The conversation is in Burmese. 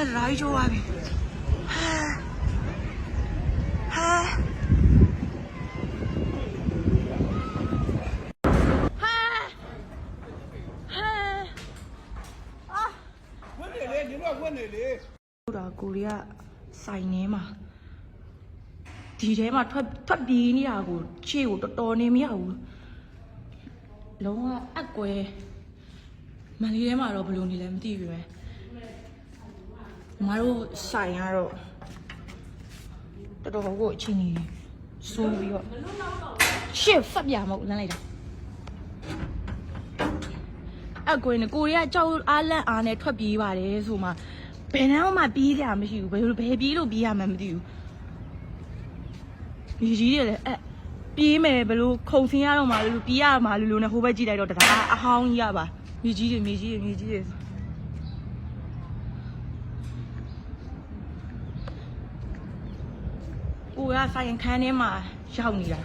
ကြီးကျိုးသွားပြီဟာဟာဟာဟာအာဝင်နေလေဒီတော့ဝင်နေလေဟုတ်တာကိုရီးယားစိုင်နေမှာဒီထဲမှာထွက်ထွက်ပြေးနေတာကိုခြေကိုတော်တော်နေမရဘူးလုံးဝအကွဲမန်လေးထဲမှာတော့ဘယ်လိုနေလဲမသိဘူးပဲ မတို့ဆိုင်ကတော့တော်တော်ကိုအချင်းကြီးစိုးပြီးတော့ရှစ်ဖတ်ပြမဟုတ်လမ်းလိုက်တာအကွဲနဲ့ကိုရီးယားကြောက်အားလန့်အားနဲ့ထွက်ပြေးပါတယ်ဆိုမှဘယ်နှမ်းမှပြေးကြမရှိဘူးဘယ်လိုဘယ်ပြေးလို့ပြေးရမှန်းမသိဘူးဒီကြီးတွေလည်းအဲ့ပြေးမယ်ဘယ်လိုခုံဆင်းရတော့မှလို့ပြေးရမှာလို့လို့နဲ့ဟိုဘက်ကြည့်လိုက်တော့တရားအဟောင်းကြီးရပါမြေကြီးတွေမြေကြီးတွေမြေကြီးတွေ ကိုကဆိုင်ခန်းထဲမှာရောက်နေတာ